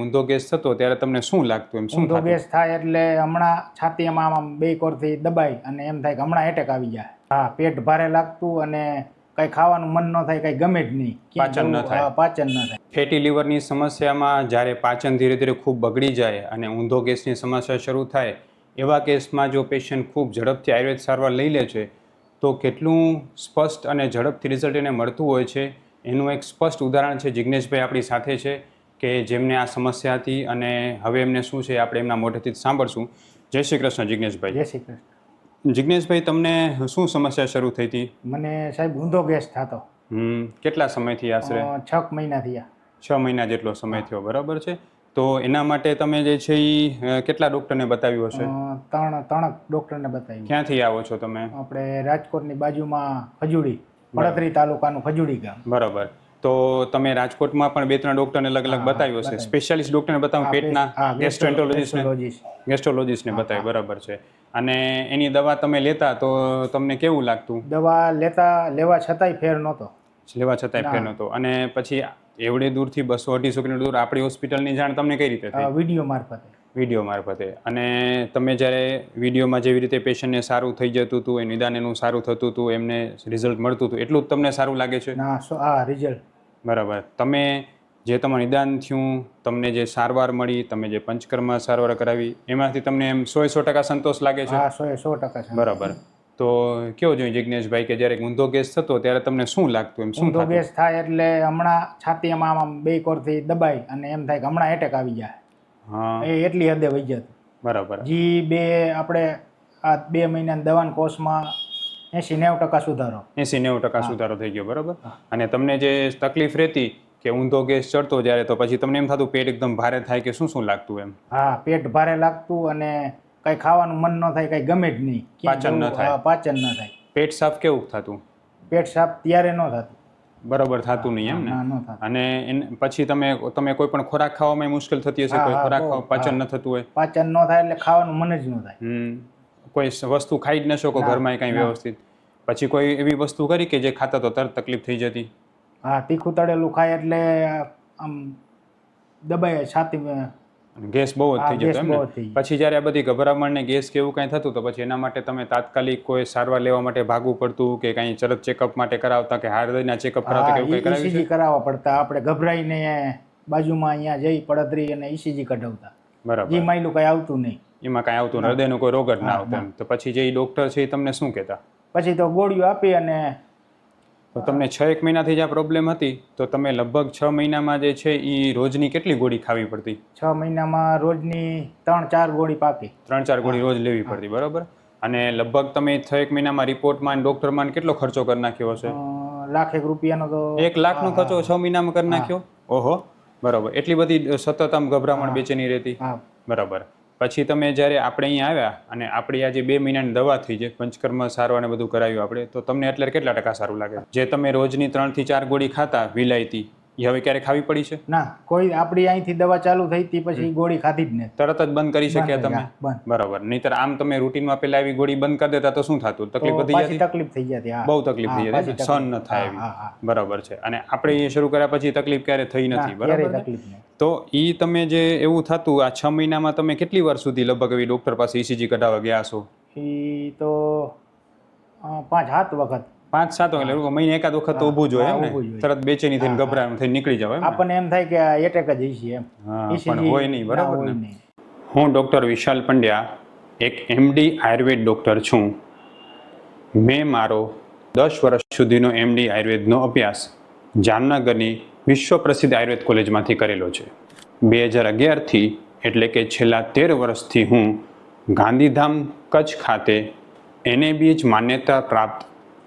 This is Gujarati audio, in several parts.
ઊંધો ગેસ થતો ત્યારે તમને શું લાગતું? એમ શું ઊંધો ગેસ થાય એટલે હમણાં છાતીમાં આમ બે કોરથી દબાઈ અને એમ થાય કે હમણાં એટેક આવી જાય હા પેટ ભારે લાગતું અને કઈ ખાવાનું મન ન થાય કઈ ગમે જ નહીં. પાચન ન થાય. પાચન ન થાય. ફેટી લીવરની સમસ્યામાં જ્યારે પાચન ધીરે ધીરે ખૂબ બગડી જાય અને ઊંધો ગેસની સમસ્યા શરૂ થાય એવા કેસમાં જો પેશન્ટ ખૂબ ઝડપથી આયુર્વેદ સારવાર લઈ લે છે તો કેટલું સ્પષ્ટ અને ઝડપથી રિઝલ્ટ એને મળતું હોય છે? એનું એક સ્પષ્ટ ઉદાહરણ છે જિજ્ઞેશભાઈ આપણી સાથે છે. કે જેમને આ સમસ્યા હતી અને હવે એમને શું છે આપણે એમના મોઢેથી સાંભળશું. જય શ્રી કૃષ્ણ જિજ્ઞેશભાઈ જય શ્રી કૃષ્ણ. જિજ્ઞેશભાઈ તમને શું સમસ્યા શરૂ થઈ હતી? મને સાહેબ ઊંધો ગેસ થતો. હમ, કેટલા સમયથી આશરે? છ મહિના થયા. છ મહિના જેટલો સમય થયો બરાબર છે? તો એના માટે તમે જે છે એ કેટલા ડૉક્ટરને બતાવ્યું હશે? ત્રણ ત્રણ ડોક્ટરને બતાવ્યું. ક્યાંથી આવો છો તમે? આપણે રાજકોટની બાજુમાં ખજુડી પડતરી તાલુકાનું ખજુડી ગામ. બરાબર. તો તમે રાજકોટમાં પણ બે ત્રણ ડોક્ટરને અલગ અલગ બતાવ્યો હશે. સ્પેશિયાલિસ્ટ ડોક્ટરને બતાવ્યું પેટના હા, ગેસ્ટ્રોલોજીસ્ટને બતાવ્યું બરાબર છે. અને એની દવા તમે લેતા તો તમને કેવું લાગતું? દવા લેતા લેવા છતાંય ફેર નહોતો. લેવા છતાંય ફેર નહોતો. અને પછી એવડે દૂરથી બસો અઢીસો કિલોમીટર દૂર આપણી હોસ્પિટલની જાણ તમને કઈ રીતે થઈ? વીડિયો મારફતે. વીડિયો મારફતે. અને તમે જ્યારે વિડીયોમાં જેવી રીતે પેશન્ટને સારું થઈ જતું હતું એ નિદાન એનું સારું થતું હતું એમને રિઝલ્ટ મળતું હતું એટલું જ તમને સારું લાગે છે? ના રિઝલ્ટ બરાબર. તમે જે તમારું નિદાન થયું તમને જે સારવાર મળી તમે જે પંચકર્મ સારવાર કરાવી એમાંથી તમને એમ સો સો ટકા સંતોષ લાગે છે? હા સો સો ટકા છે બરાબર. તો કેવો જોઈએ જિજ્ઞેશભાઈ કે જ્યારે ઊંધો ગેસ થતો ત્યારે તમને શું લાગતું એમ? શું ઊંધો ગેસ થાય એટલે હમણાં છાતીમાં આમ બે કોરથી દબાય અને એમ થાય કે હમણાં એટેક આવી જાય હા. એ એટલી હદે વહી જતી. બરાબર. જી બે આપણે આ બે મહિના દવાન કોર્સમાં એંશી નેવું ટકા સુધારો. એસી નેવું ટકા સુધારો થઈ ગયો બરાબર? અને તમને જે તકલીફ રહેતી કે ઊંધો ગેસ ચડતો જ્યારે તો પછી તમને એમ થતું પેટ એકદમ ભારે થાય કે શું શું લાગતું એમ? હા પેટ ભારે લાગતું અને કઈ ખાવાનું મન ન થાય કઈ ગમે જ નહીં. પાચન ન થાય. પાચન ન થાય. પેટ સાફ કેવું થતું? પેટ સાફ ત્યારે ન થતું. બરાબર થતું નહીં એમ ને? અને પછી તમે તમે કોઈ પણ ખોરાક ખાવામાં મુશ્કેલ થતી હશે કોઈ ખોરાક પાચન ન થતું હોય? પાચન ન થાય એટલે ખાવાનું મન જ ન થાય. કોઈ વસ્તુ ખાઈ જ ન શકો ઘરમાં કઈ વ્યવસ્થિત? પછી કોઈ એવી વસ્તુ કરી કે જે ખાતા તો તરત તકલીફ થઈ જતી? હા તીખું તળેલું ખાય એટલે આમ દબાય છાતી ગેસ બહુ જ થઈ જતો એમ. પછી જ્યારે આ બધી ગભરામણ ને ગેસ કે એવું કાંઈ થતું તો પછી એના માટે તમે તાત્કાલિક કોઈ સારવાર લેવા માટે ભાગવું પડતું કે કાંઈ ચરત ચેકઅપ માટે કરાવતા કે હૃદયના ચેકઅપ કરાવતા કે એવું કંઈ કરાવી ઈસીજી કરાવવા પડતા. આપણે ગભરાઈને બાજુમાં અહીંયા જઈ પડતરી અને ઈસીજી કઢાવતા. બરાબર. એ માયલું કઈ આવતું નહીં. એમાં કાંઈ આવતું હૃદયનો કોઈ રોગ જ ના ના, આવતો તો પછી જે ડોક્ટર છે એ તમને શું કહેતા? પછી તો ગોળીઓ આપી અને તો તમને છ એક મહિનાથી જે આ પ્રોબ્લેમ હતી? તો તમે લગભગ છ મહિનામાં જે છે એ રોજની કેટલી ગોળી ખાવી પડતી? છ મહિનામાં રોજની ત્રણ ચાર ગોળી પાકી. ત્રણ ચાર ગોળી રોજ લેવી પડતી બરાબર? અને લગભગ તમે છ એક મહિનામાં રિપોર્ટમાં ડોક્ટરમાં કેટલો ખર્ચો કરી નાખ્યો હશે? લાખ એક રૂપિયાનો તો એક લાખનો ખર્ચો છ મહિનામાં કરી નાખ્યો? ઓહો બરાબર. એટલી બધી સતત આમ ગભરામણ બેચેની રહેતી? બરાબર. પછી તમે જ્યારે આપણે અહીંયા આવ્યા અને આપણી આ જે બે મહિનાની દવા થઈ છે, પંચકર્મ સારવાર બધું કરાવ્યું આપણે, તો તમને એટલે કેટલા ટકા સારું લાગે? જે તમે રોજની ત્રણથી ચાર ગોળી ખાતા, વિલાયતી એ હવે ક્યારે ખાવી પડી છે? ના કોઈ આપણી અહીંથી દવા ચાલુ થઈ હતી પછી ગોળી ખાધી જ ને. તરત જ બંધ કરી શક્યા તમે? બરાબર. નહીતર આમ તમે રૂટીનમાં પેલા આવી ગોળી બંધ કરી દેતા તો શું થતું? તકલીફ વધી જતી? તકલીફ થઈ જતી બહુ તકલીફ થઈ જતી સહન ન થાય એવી. બરાબર છે. અને આપણે એ શરૂ કર્યા પછી તકલીફ ક્યારે થઈ નથી બરાબર તો એ તમે જે એવું થતું આ છ મહિનામાં તમે કેટલી વાર સુધી લગભગ એવી ડૉક્ટર પાસે ઈસીજી કઢાવવા ગયા છો એ તો પાંચ સાત વખત. પાંચ સાત વાગે એટલે મહિને એકાદ વખત તો ઊભું જોઈએ. તરત બેચેની થઈને ગભરાણ થઈને નીકળી જાવ આપણને એમ થાય કે એટેક જ હશે એમ. પણ હોય નહીં બરાબર ને? હું ડૉક્ટર વિશાલ પંડ્યા એક એમડી આયુર્વેદ ડૉક્ટર છું. મેં મારો દસ વર્ષ સુધીનો એમડી આયુર્વેદનો અભ્યાસ જામનગરની વિશ્વ પ્રસિદ્ધ આયુર્વેદ કોલેજમાંથી કરેલો છે. બે હજાર અગિયારથી એટલે કે છેલ્લા તેર વર્ષથી હું ગાંધીધામ કચ્છ ખાતે એનએબીએચ માન્યતા પ્રાપ્ત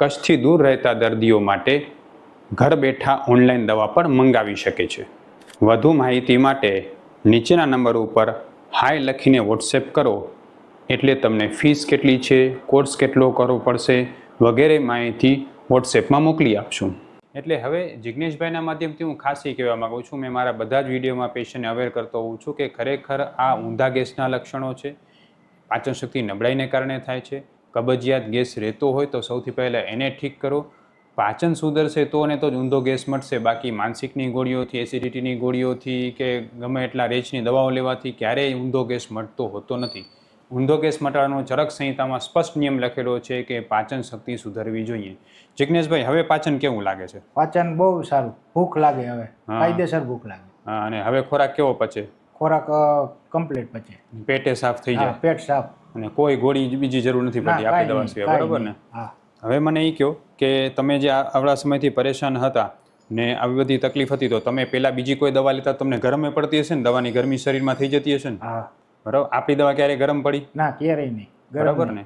કચ્છથી દૂર રહેતા દર્દીઓ માટે ઘર બેઠા ઓનલાઈન દવા પણ મંગાવી શકે છે. વધુ માહિતી માટે નીચેના નંબર ઉપર હાય લખીને વોટ્સએપ કરો. એટલે તમને ફીસ કેટલી છે, કોર્સ કેટલો કરવો પડશે વગેરે માહિતી વોટ્સએપમાં મોકલી આપશું. એટલે હવે જિજ્ઞેશભાઈના માધ્યમથી હું ખાસ એ કહેવા માગું છું, મેં મારા બધા જ વિડીયોમાં પેશન્ટને અવેર કરતો હોઉં છું કે ખરેખર આ ઊંધા ગેસના લક્ષણો છે પાચન શક્તિ નબળાઈને કારણે થાય છે કબજિયાત ગેસ રહેતો હોય તો સૌથી પહેલાં એને ઠીક કરો. પાચન સુધરશે તો ને તો જ ઊંધો ગેસ મળશે. બાકી માનસિકની ગોળીઓથી એસિડિટીની ગોળીઓથી કે ગમે એટલા રેચની દવાઓ લેવાથી ક્યારેય ઊંધો ગેસ મળતો હોતો નથી. ઊંધો ગેસ મટાડવાનો ચરક સંહિતામાં સ્પષ્ટ નિયમ લખેલો છે કે પાચન શક્તિ સુધરવી જોઈએ. જિજ્ઞેશભાઈ હવે પાચન કેવું લાગે છે? પાચન બહુ સારું. ભૂખ લાગે હવે. ફાયદેસર કાયદેસર ભૂખ લાગે. અને હવે ખોરાક કેવો પચે? ખોરાક કમ્પ્લીટ પચે. પેટે સાફ થઈ જાય. પેટ સાફ. અને કોઈ ગોળી બીજી જરૂર નથી પડતી આપણી દવા સિવાય બરાબર ને? હવે મને એ કહો કે તમે જે આવડા સમયથી પરેશાન હતા ને આવી બધી તકલીફ હતી તો તમે પેલા બીજી કોઈ દવા લેતા તમને ગરમે પડતી હશે ને? દવાની ગરમી શરીરમાં થઈ જતી હશે ને? બરાબર? આપણી દવા ક્યારે ગરમ પડી? ના ક્યારેય નહીં. બરાબર ને?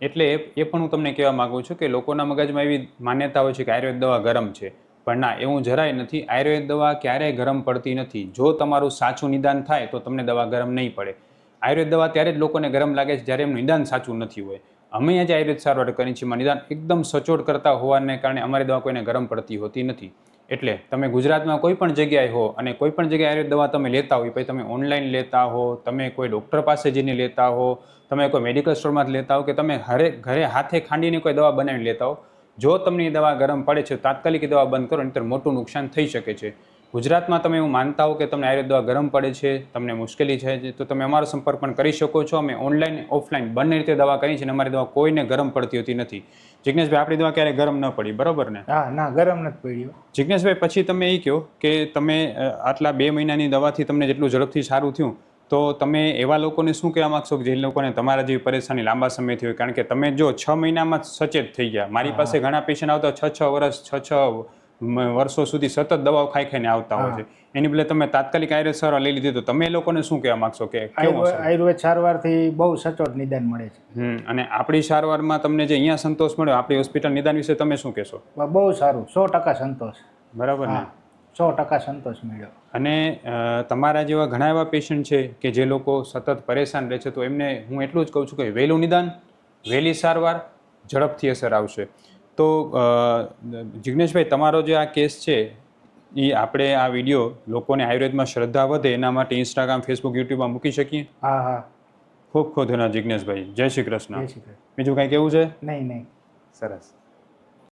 એટલે એ એ પણ હું તમને કહેવા માંગુ છું કે લોકોના મગજમાં એવી માન્યતા હોય છે કે આયુર્વેદ દવા ગરમ છે. પણ ના એવું જરાય નથી. આયુર્વેદ દવા ક્યારેય ગરમ પડતી નથી. જો તમારું સાચું નિદાન થાય તો તમને દવા ગરમ નહીં પડે. આયુર્વેદ દવા ત્યારે જ લોકોને ગરમ લાગે છે, જ્યારે એમનું નિદાન સાચું નથી હોય. અમે જે આયુર્વેદ સારવાર કરીએ છીએ એમાં નિદાન એકદમ સચોટ કરતા હોવાને કારણે અમારી દવા કોઈને ગરમ પડતી હોતી નથી. એટલે તમે ગુજરાતમાં કોઈ પણ જગ્યાએ હો અને કોઈ પણ જગ્યાએ આયુર્વેદ દવા તમે લેતા હોય, પછી તમે ઓનલાઈન લેતા હો, તમે કોઈ ડૉક્ટર પાસે જઈને લેતા હો, તમે કોઈ મેડિકલ સ્ટોરમાંથી લેતા હો કે તમે ઘરે ઘરે હાથે ખાંડીને કોઈ દવા બનાવીને લેતા હો, જો તમને એ દવા ગરમ પડે છે, તાત્કાલિક એ દવા બંધ કરો, નહીંતર મોટું નુકસાન થઈ શકે છે. ગુજરાતમાં તમે એવું માનતા હો કે તમને આયુર્વેદ દવા ગરમ પડે છે તમને મુશ્કેલી છે તો તમે અમારો સંપર્ક પણ કરી શકો છો. અમે ઓનલાઈન ઓફલાઈન બંને રીતે દવા કરી છે અને અમારી દવા કોઈને ગરમ પડતી હોતી નથી. જિજ્ઞેશભાઈ આપણી દવા ક્યારે ગરમ ન પડી બરાબર ને? હા ના ગરમ નથી પડી. જિજ્ઞેશભાઈ પછી તમે એ કહો કે તમે આટલા બે મહિનાની દવાથી તમને જેટલું ઝડપથી સારું થયું તો તમે એવા લોકોને શું કહેવા માગશો કે જે લોકોને તમારા જેવી પરેશાની લાંબા સમયથી હોય? કારણ કે તમે જો છ મહિનામાં જ સચેત થઈ ગયા. મારી પાસે ઘણા પેશન્ટ આવતા છ છ વર્ષ છ છ વર્ષો સુધી સતત દવાઓ ખાઈ ખાઈને આવતા હોય છે. એની બદલે તમે તાત્કાલિક આયુર્વેદ સારવાર લઈ લીધી તો તમે એ લોકોને શું કહેવા માગશો કે આયુર્વેદ સારવારથી બહુ સચોટ નિદાન મળે છે. અને આપણી સારવારમાં તમને જે અહીંયા સંતોષ મળ્યો આપણી હોસ્પિટલ નિદાન વિશે તમે શું કહેશો? બહુ સારું સો ટકા સંતોષ. બરાબર ને? સો ટકા સંતોષ મળ્યો. અને તમારા જેવા ઘણા એવા પેશન્ટ છે કે જે લોકો સતત પરેશાન રહે છે તો એમને હું એટલું જ કહું છું કે વહેલું નિદાન વહેલી સારવાર ઝડપથી અસર આવશે. તો જિગ્નેશભાઈ તમારો જે આ કેસ છે એ આપણે આ વીડિયો લોકોને આયુર્વેદમાં શ્રદ્ધા વધે એના માટે ઇન્સ્ટાગ્રામ ફેસબુક યુટ્યુબમાં મૂકી શકીએ? હા હા. ખૂબ ખૂબ ધન્યવાદ જિગ્નેશભાઈ. જય શ્રી કૃષ્ણ. જય શ્રી કૃષ્ણ. બીજું કાંઈ કેવું છે? નહીં નહીં. સરસ.